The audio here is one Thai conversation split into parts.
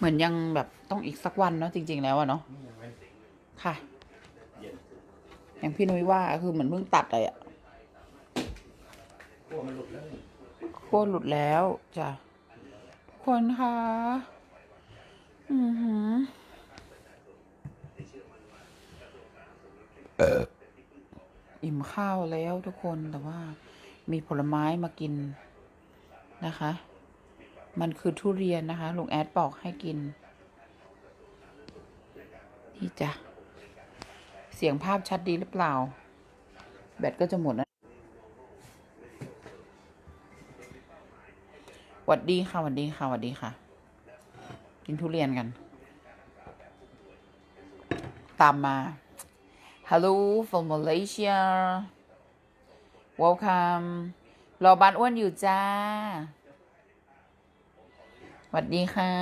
เหมือนยังแบบต้องอีกสักวันเนาะจริง ๆ แล้วอะเนาะค่ะ อย่างพี่นุ้ยว่าคือเหมือนเพิ่งตัดเลยอะกลัวมันหลุดแล้วหลุดแล้วจ้ะทุกคนคะอือหืออิ่มข้าวแล้วทุกคนแต่ว่ามีผลไม้มากินนะคะ มันคือทุเรียนนะคะ ลุงแอดปอกให้กิน นี่จ้ะ เสียงภาพชัดดีหรือเปล่า แบตก็จะหมดนะหวัดดีค่ะหวัดดีค่ะหวัดดีค่ะ กินทุเรียนกัน ตามมา Hello from Malaysia Welcome รอบ้านอ้วนอยู่จ้า หวัดดีค่ะ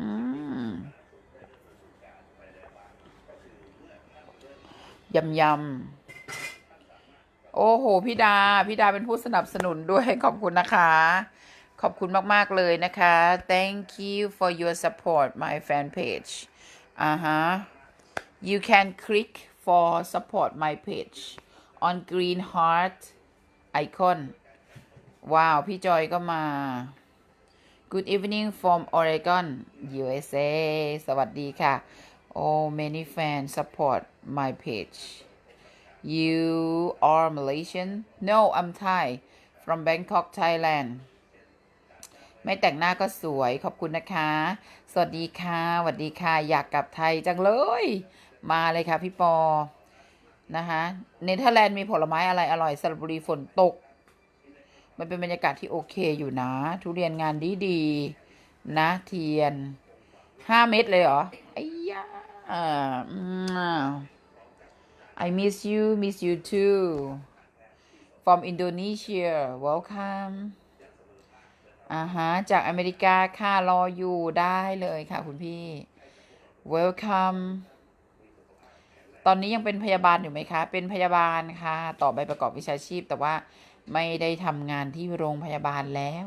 อืมยำยำโอ้โห พี่ดา พี่ดาเป็นผู้สนับสนุนด้วย ขอบคุณนะคะ ขอบคุณมาก ๆ เลยนะคะ thank you for your support my fan page อ่าฮะ you can click for support my page on green heart icon ว้าว พี่จอยก็มา Good evening from Oregon USA สวัสดีค่ะ Oh many fans support my page You are Malaysian No I'm Thai from Bangkok Thailand ไม่แต่งหน้าก็สวยขอบคุณนะคะ สวัสดีค่ะสวัสดีค่ะ อยากกลับไทยจังเลย มาเลยค่ะพี่ปอ นะคะเนเธอร์แลนด์มีผลไม้อะไรอร่อยสระบุรีฝนตก มันเป็นบรรยากาศที่โอเคอยู่นะ ทุเรียนงานดีดีนะเทียนห้าเม็ดเลยเหรอไอ้ยาอืม I miss you miss you too from Indonesia welcome อ่าฮะจากอเมริกาค่ะรออยู่ได้เลยค่ะคุณพี่ welcome ตอนนี้ยังเป็นพยาบาลอยู่ไหมคะ เป็นพยาบาลค่ะ ต่อใบประกอบวิชาชีพ แต่ว่า ไม่ได้ทำงานที่โรงพยาบาลแล้ว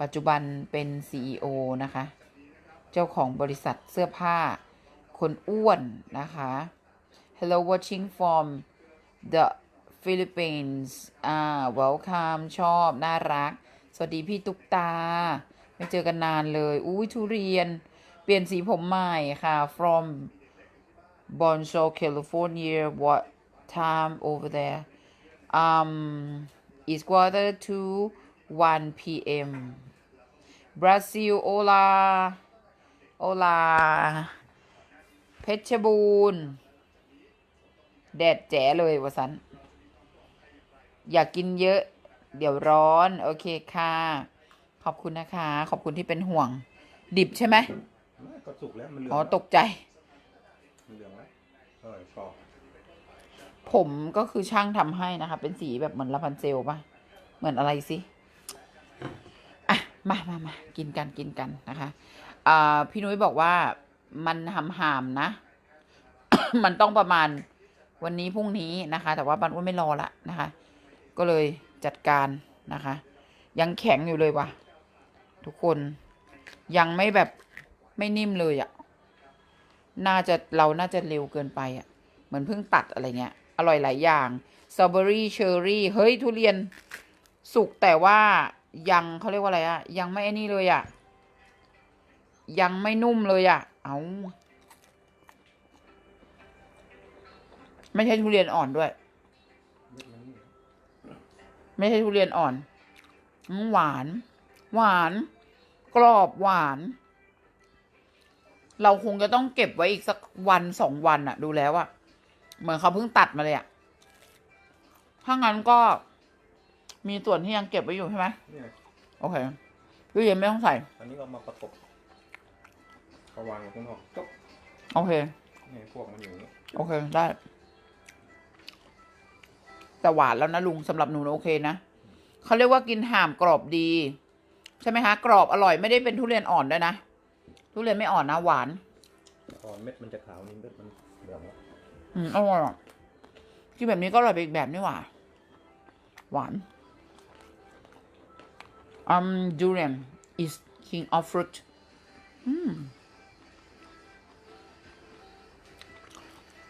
ปัจจุบันเป็น CEO นะคะ เจ้าของบริษัทเสื้อผ้า คนอ้วนนะคะ Hello watching from the Philippines อ่า welcome ชอบ น่ารัก สวัสดีพี่ตุ๊กตา ไม่เจอกันนานเลย อุ้ยทุเรียน เปลี่ยนสีผมใหม่ค่ะ from Boncho California what time over there um it's quarter to 1 p.m. Brazil hola hola เพชรบูรณ์แดดแจ๋เลยวะสัน อยากกินเยอะ เดี๋ยวร้อน โอเคค่ะ ขอบคุณนะคะ ขอบคุณที่เป็นห่วง ดิบใช่ไหมไม่ก็สุกแล้ว มันเหลืองอ๋อแล้วตกใจ มันเหลืองแล้วเออชอบ ผมก็คือช่างทำให้นะคะ เป็นสีแบบเหมือนลาพันเซลป่ะ เหมือนอะไรสิอะมามามากินกันกินกันนะคะอ่าพี่นุ้ยบอกว่ามันหำหามนะ มันต้องประมาณวันนี้พรุ่งนี้นะคะ แต่ว่าบันอ้วนไม่รอละนะคะ ก็เลยจัดการนะคะ ยังแข็งอยู่เลยว่ะ ทุกคนยังไม่แบบไม่นิ่มเลยอะ่ะ น่าจะเราน่าจะเร็วเกินไปอะ่ะ เหมือนเพิ่งตัดอะไรเงี้ย อร่อยหลายอย่างสตรอเบอรี่เชอร์รี่เฮ้ยทุเรียนสุกแต่ว่ายังเขาเรียกว่าอะไรอะยังไม่ไอ้นี่เลยอะยังไม่นุ่มเลยอะเอาไม่ใช่ทุเรียนอ่อนด้วย ไม่ใช่ทุเรียนอ่อน หวาน หวาน กรอบหวาน เราคงจะต้องเก็บไว้อีกสักวันสองวันอะดูแล้วอะ เหมือนเขาเพิ่งตัดมาเลยอะถ้างั้นก็มีส่วนที่ยังเก็บไว้อยู่ใช่ไหมเนี่ยโอเคตู้เย็นไม่ต้องใส่ อันนี้เรามาประกบเขาวางไว้ข้างนอกจบโอเคนี่พวกมันอยู่อย่างนี้โอเค ได้ แต่หวานแล้วนะลุงสำหรับหนูนะโอเคนะเขาเรียกว่ากินห่ามกรอบดี ใช่ไหมคะ กรอบอร่อยไม่ได้เป็นทุเรียนอ่อนด้วยนะ ทุเรียนไม่อ่อนนะหวาน ตอนเม็ดมันจะขาวนี่เม็ดมันเหลืองแล้ว อืมอร่อยอ่กินแบบนี้ก็อร่อยอีกแบบนี่หว่า หวาน um durian is king of fruit อืม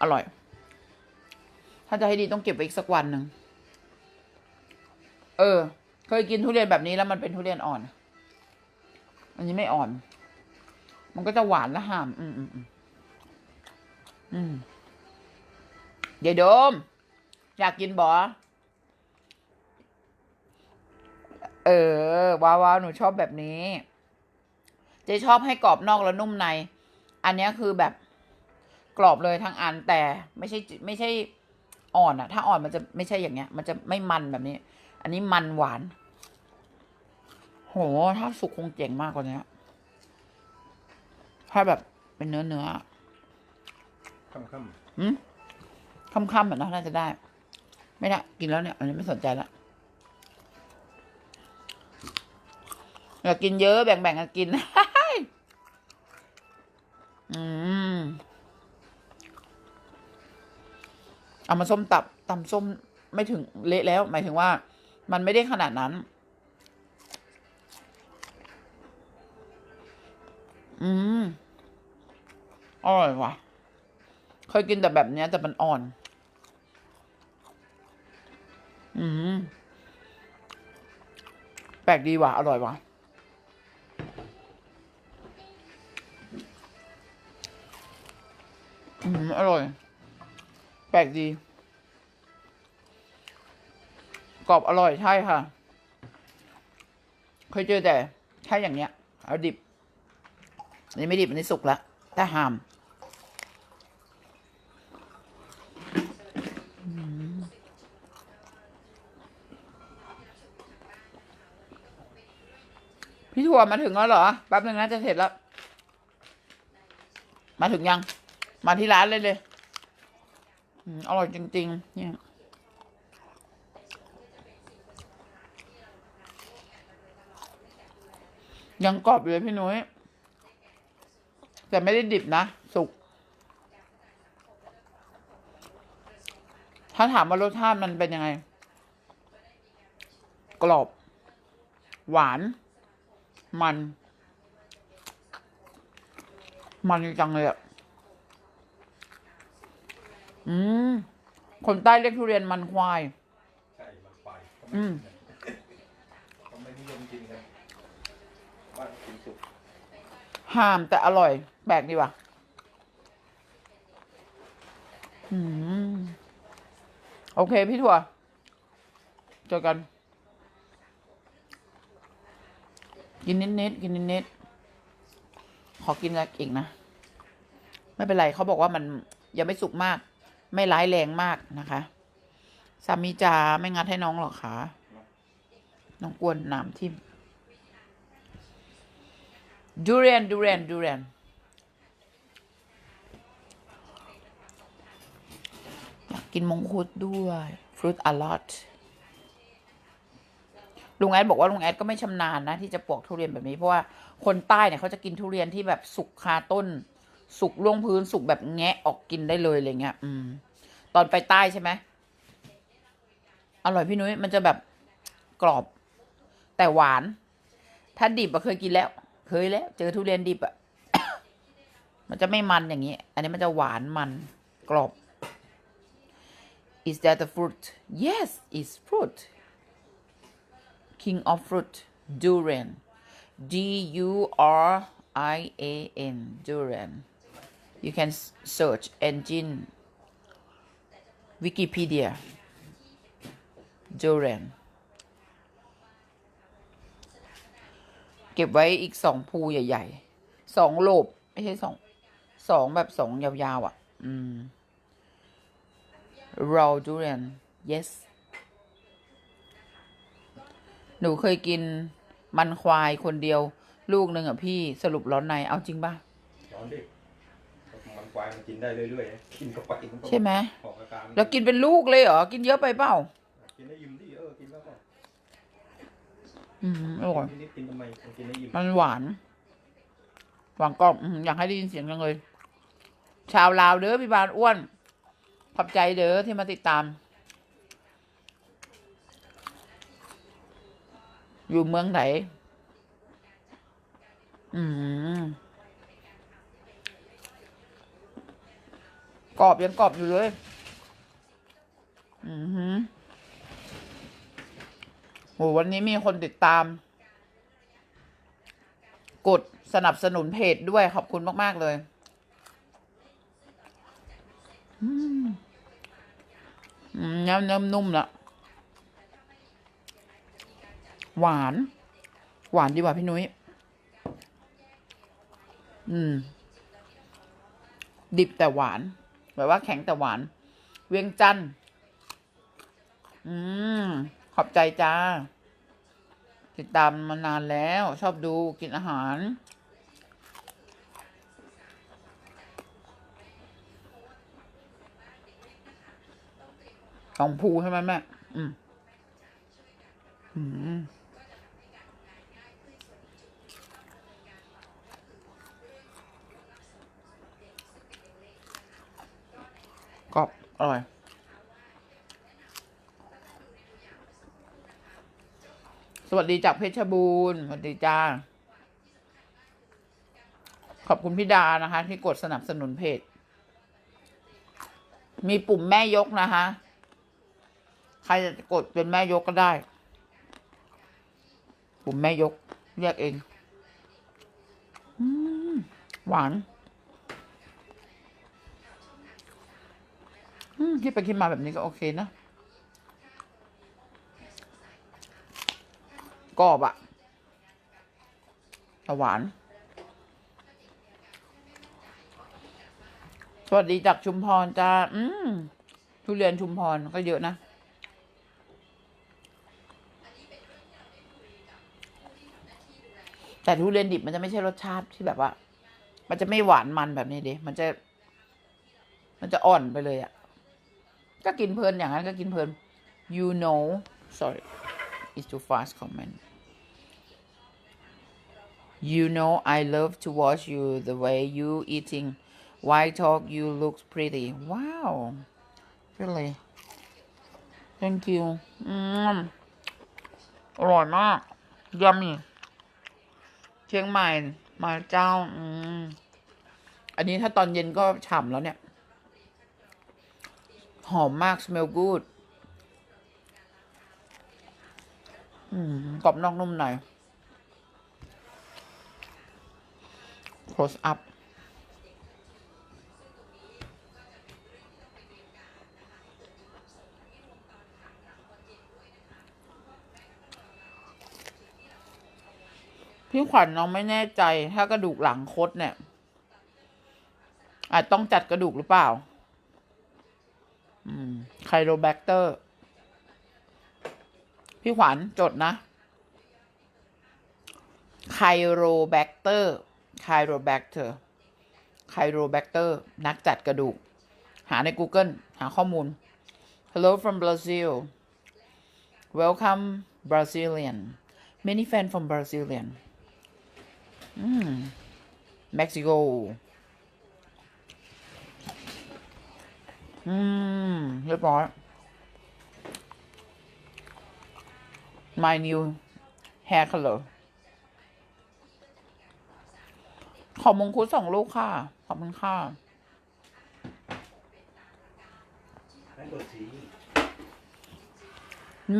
อร่อย ถ้าจะให้ดีต้องเก็บไว้อีกสักวันหนึ่ง เออ เคยกินทุเรียนแบบนี้แล้วมันเป็นทุเรียนอ่อน อันนี้ไม่อ่อน มันก็จะหวานและห่าม อืมอืมอืม เดี๋ยวโดม อยากกินบอเออว้าวว้าว หนูชอบแบบนี้ เจ๊ชอบให้กรอบนอกแล้วนุ่มใน อันเนี้ยคือแบบกรอบเลยทั้งอันแต่ไม่ใช่ไม่ใช่อ่อนอะถ้าอ่อนมันจะไม่ใช่อย่างเงี้ย มันจะไม่มันแบบนี้ อันนี้มันหวาน โห ถ้าสุกคงเจ๋งมากกว่านี้ถ้าแบบเป็นเนื้อเนื้ออะค่ำค่อืม ค่ำๆแบบนั้นน่าจะได้ ไม่ได้กินแล้วเนี่ย อันนี้ไม่สนใจละอยากกินเยอะแบ่งๆกันกิน อืม เอามาส้มตับตำส้มไม่ถึงเละแล้ว หมายถึงว่า มันไม่ได้ขนาดนั้น อืมอร่อยว่ะ เคยกินแต่แบบเนี้ยแต่มันอ่อน อืมแปลกดีว่ะ อร่อยว่ะ อืม อร่อย แปลกดี กรอบอร่อยใช่ค่ะ เคยเจอแต่ใช่อย่างเนี้ย เอาดิบ อันนี้ไม่ดิบ อันนี้สุกแล้วแต่หาม ถั่วมาถึงแล้วเหรอแป๊บนึงนะจะเสร็จแล้ว มาถึงยัง มาที่ร้านเลยเลยอืมอร่อยจริง ๆ เนี่ยยังกรอบอยู่เลยพี่นุ้ย แต่ไม่ได้ดิบนะ สุก ถ้าถามว่ารสชาติมันเป็นยังไง กรอบ หวาน มัน มันจังเลยอะ อืม คนใต้เรียกทุเรียนมันควายำใช่มันไปอืมเขาไม่นิยมกินกันบ้านกินสุกห้ามแต่อร่อย แปลกดีว่ะ อืม โอเคพี่ถั่ว เจอกัน กินนิดๆกินนิดๆขอกินอะไรอีกนะ ไม่เป็นไรเขาบอกว่ามันยังไม่สุกมาก ไม่ร้ายแรงมากนะคะสามีจ๋าไม่งัดให้น้องหรอกคะน้องกวนหนามทิ่มดูเรียนดูเรียนดูเรียนอยากกินมงคุดด้วยฟรุตอ ลุงแอดบอกว่าลุงแอดก็ไม่ชำนาญนะที่จะปอกทุเรียนแบบนี้เพราะว่าคนใต้เนี่ยเขาจะกินทุเรียนที่แบบสุกคาต้น สุกล่วงพื้นสุกแบบแงะออกกินได้เลยอะไรเงี้ย อืม ตอนไปใต้ใช่ไหมอร่อยพี่นุ้ยมันจะแบบกรอบ แต่หวาน ถ้าดิบอะเคยกินแล้ว เคยแล้ว เจอทุเรียนดิบอะมันจะไม่มันอย่างนี้ อันนี้มันจะหวานมันกรอบ Is that a fruit? Yes, it's fruit. King of fruit, durian. D U R I A N, durian. You can search engine Wikipedia. Durian. เก็บไว้อีกสองภูใหญ่ ๆ สองโลบ ไม่ใช่สอง สองแบบสองยาวๆอะ อืม raw durian yes หนูเคยกินมันควายคนเดียว ลูกหนึ่งอะพี่สรุปร้อนในเอาจริงป่ะร้อนดิมันควายมันกินได้เรื่อยๆกินเข้าไปมันก็ใช่ไหมออกอาการแล้วกินเป็นลูกเลยเหรอกินเยอะไปเปล่ากินได้ยิ้มดิเออกินแล้วก็อืมอร่อยนิดๆกินทำไมมันกินได้ยิ้มมันหวานหวานกรอบอืมอยากให้ได้ยินเสียงจังเลย ชาวลาวเด้อพี่บานอ้วนขอบใจเด้อที่มาติดตาม อยู่เมืองไหน อืมกรอบยังกรอบอยู่เลย อือหือโหวันนี้มีคนติดตาม กดสนับสนุนเพจด้วยขอบคุณมาก ๆ เลยอืมเนื้อเนื้อนุ่มละ หวาน หวานดีกว่าพี่นุ้ย อืม ดิบแต่หวาน แบบว่าแข็งแต่หวาน เวียงจันทร์อืม ขอบใจจ้า ติดตามมานานแล้ว ชอบดูกินอาหารสองภูใช่ไหมแม่ อืม อืม กร อร่อย สวัสดีจากเพชรบูรณ์สวัสดีจ้า ขอบคุณพี่ดานะคะ ที่กดสนับสนุนเพจ มีปุ่มแม่ยกนะคะ ใครจะกดเป็นแม่ยกก็ได้ ปุ่มแม่ยกเรียกเองอืมหวาน อืมคิดไปคิดมาแบบนี้ก็โอเคนะกรอบอะแต่หวาน สวัสดีจากชุมพรจ้า อืมทุเรียนชุมพรก็เยอะนะแต่ทุเรียนดิบมันจะไม่ใช่รสชาติที่แบบว่า มันจะไม่หวานมันแบบนี้เดมันจะ มันจะอ่อนไปเลยอะ ก็กินเพลินอย่างนั้นก็กินเพลิน you know sorry it's too fast comment you know I love to watch you the way you eating why talk you look pretty wow really thank you อืมอร่อยมากยำนี่เชียงใหม่มาเจ้า อืมอันนี้ถ้าตอนเย็นก็ฉ่ำแล้วเนี่ย หอมมาก smell good อืมกรอบนอกนุ่มใน close up พี่ขวัญน้องไม่แน่ใจ ถ้ากระดูกหลังคดเนี่ย อาจต้องจัดกระดูกหรือเปล่า ไคโรแบคเตอร์ พี่ขวัญจดนะ ไคโรแบคเตอร์ ไคโรแบคเตอร์ ไคโรแบคเตอร์ นักจัดกระดูก หาใน Google หาข้อมูล Hello from Brazil Welcome Brazilian many fan from Brazilian อืม Mexico อืม เรียบร้อย my new hair color ขอมงคุดสองลูกค่ะ ขอบคุณค่ะนั่นกดสี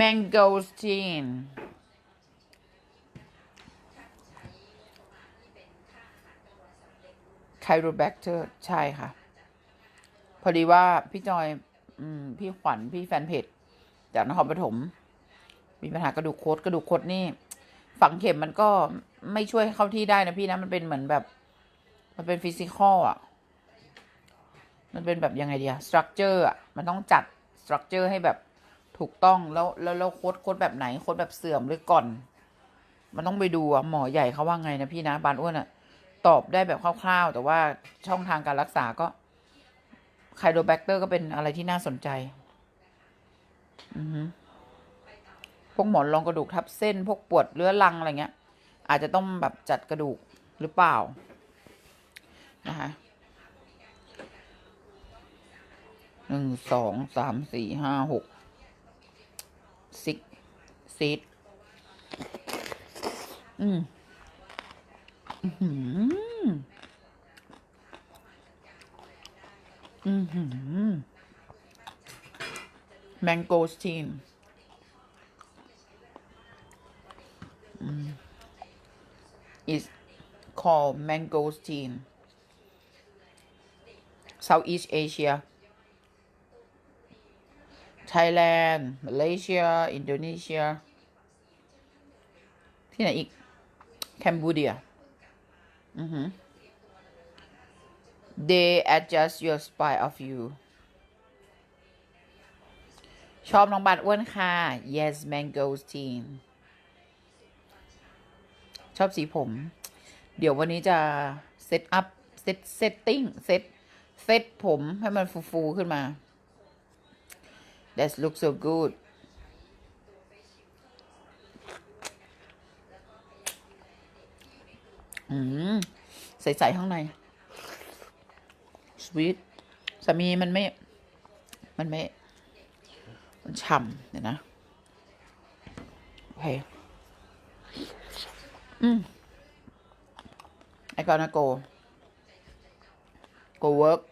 mangosteen chiropractor ใช่ค่ะ พอดีว่าพี่จอย อืม พี่ขวัญพี่แฟนเพจจากนครปฐมมีปัญหากระดูกโคดกระดูกโคดนี่ ฝังเข็มมันก็ไม่ช่วยเข้าที่ได้นะพี่นะมันเป็นเหมือนแบบ มันเป็นฟิสิกอลอะ มันเป็นแบบยังไงเดียสตรัคเจอร์อะมันต้องจัดสตรัคเจอร์ให้แบบถูกต้องแล้วแล้วแล้วโคดโคดแบบไหนโคดแบบเสื่อมหรือก่อน มันต้องไปดูอะหมอใหญ่เขาว่าไงนะพี่นะบานอ้วนอะ ตอบได้แบบคร่าวๆ แต่ว่าช่องทางการรักษาก็ ไคโดแบคเตอร์ก็เป็นอะไรที่น่าสนใจ พวกหมอนรองกระดูกทับเส้น พวกปวดเรื้อรังอะไรเงี้ย อาจจะต้องแบบจัดกระดูกหรือเปล่า นะคะหนึ่งสองสามสี่ห้าหกซิกซีดอืม อื้ อหือ อือหือ mangosteen อืม is called mangosteen Southeast Asia Thailand Malaysia Indonesia ที่ไหนอีก Cambodia อือหือ They adjust your spine of you ชอบน้องบัตรอ้วนค่ะ yes mangosteen ชอบสีผม เดี๋ยววันนี้จะ เซตอัพ เซตเซตติ้ง เซต เซตผมให้มันฟูๆขึ้นมา that looks so good อืม ใส่ๆข้างใน วีทสามีมันไม่ มันไม่ มันฉ่ำเดี๋ยนะ โอเค อืม I gonna go go work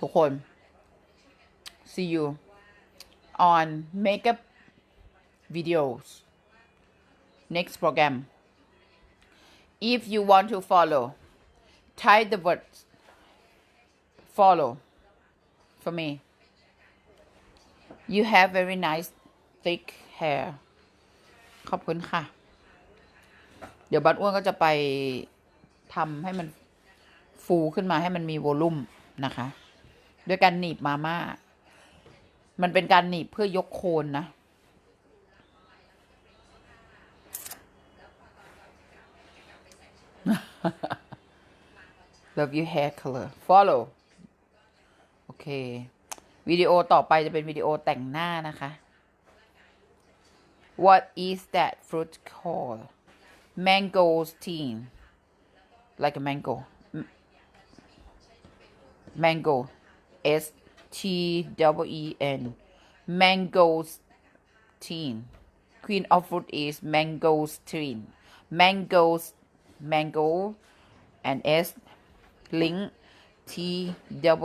ทุกคน see you on makeup videos next program if you want to follow type the word follow for me you have very nice thick hair ขอบคุณค่ะ เดี๋ยวบัตอ้วนก็จะไปทำให้มันฟูขึ้นมาให้มันมีโวลุ่มนะคะ ด้วยการหนีบมาม่า มันเป็นการหนีบเพื่อยกโคนนะ Love your hair color follow โอเค วิดีโอต่อไปจะเป็นวิดีโอแต่งหน้านะคะ What is that fruit called mangosteen like a mango M- mango S T W E N mangosteen queen of fruit is mangosteen mangoes mango and S link T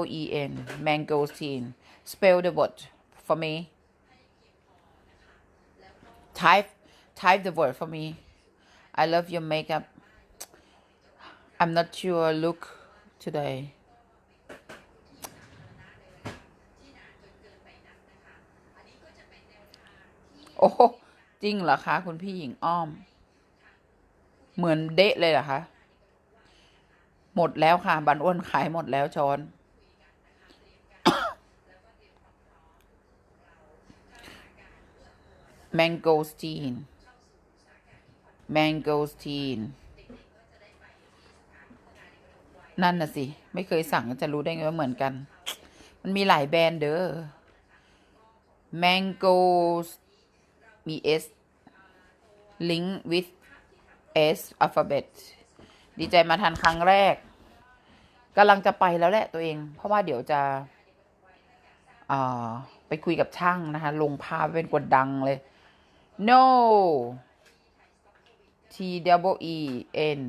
W E N mangosteen spell the word for me type type the word for me I love your makeup I'm not sure look today โอ้จริงเหรอคะ คุณพี่หญิงอ้อม เหมือนเดะเลยเหรอคะ หมดแล้วค่ะ บันอ้วนขายหมดแล้วช้อน mangosteen mangosteen นั่นน่ะสิ ไม่เคยสั่งจะรู้ได้ไงว่าเหมือนกัน มันมีหลายแบรนด์เด้อ mangoes มี S link with S alphabet ดีใจมาทันครั้งแรก กำลังจะไปแล้วแหละตัวเอง เพราะว่าเดี๋ยวจะอไปคุยกับช่างนะคะ ลงภาพเป็นกดดังเลย no T double N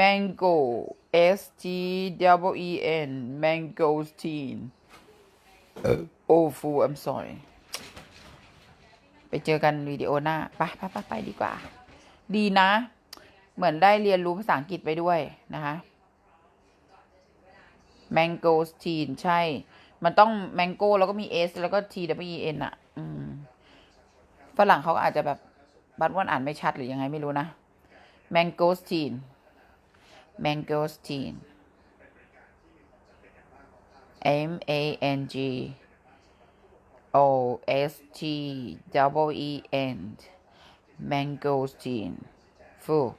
mango S T double N mangosteen oh fool I'm sorry ไปเจอกันวิดีโอหน้าไปไปไปไปดีกว่า ดีนะ เหมือนได้เรียนรู้ภาษาอังกฤษไปด้วยนะคะ mangosteen ใช่ มันต้อง mango แล้วก็มี s แล้วก็ t w e n อะอืมฝรั่งเขาก็อาจจะแบบบัดว่านอ่านไม่ชัดหรือยังไงไม่รู้นะ mangosteen mangosteen M A N G O S T double E N mangosteen full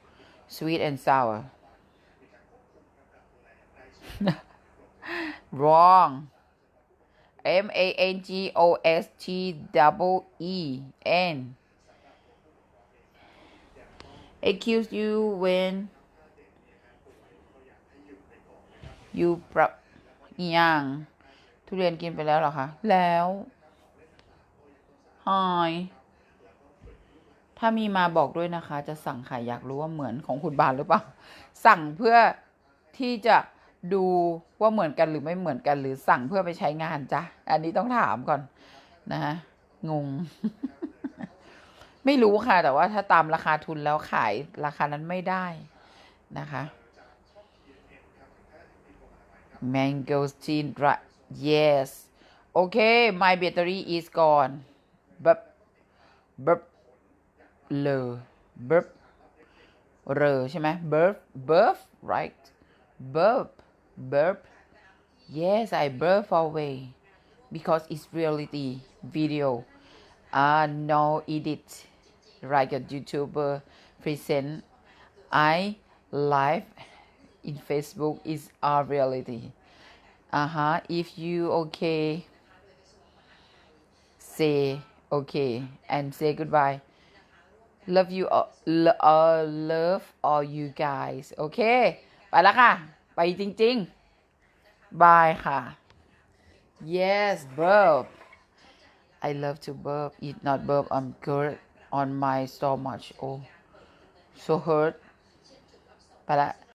sweet and sour wrong M A N G O S T double E N accuse you when you ปรับอหย่างทุเรียนกินไปแล้วเหรอคะ แล้วฮายถ้ามีมาบอกด้วยนะคะ จะสั่งค่ะอยากรู้ว่าเหมือนของคุณบานหรือเปล่า สั่งเพื่อที่จะ ดูว่าเหมือนกันหรือไม่เหมือนกันหรือสั่งเพื่อไปใช้งานจ้ะ อันนี้ต้องถามก่อนนะฮะงง ไม่รู้ค่ะ แต่ว่าถ้าตามราคาทุนแล้วขายราคานั้นไม่ได้นะคะ mangosteen yes okay my battery is gone burp burp เลอ burp เรอใช่ไหม burp burp right burp burp yes I burp away because it's reality video uh no edit like a youtuber present I live in Facebook is our reality uh-huh if you okay say okay and say goodbye love you all, lo- uh, love all you guys โอเค ไปแล้วค่ะ ไปจริงๆ บายค่ะ yes burp I love to burp eat not burp I'm good on my stomach oh so hurt ไปละ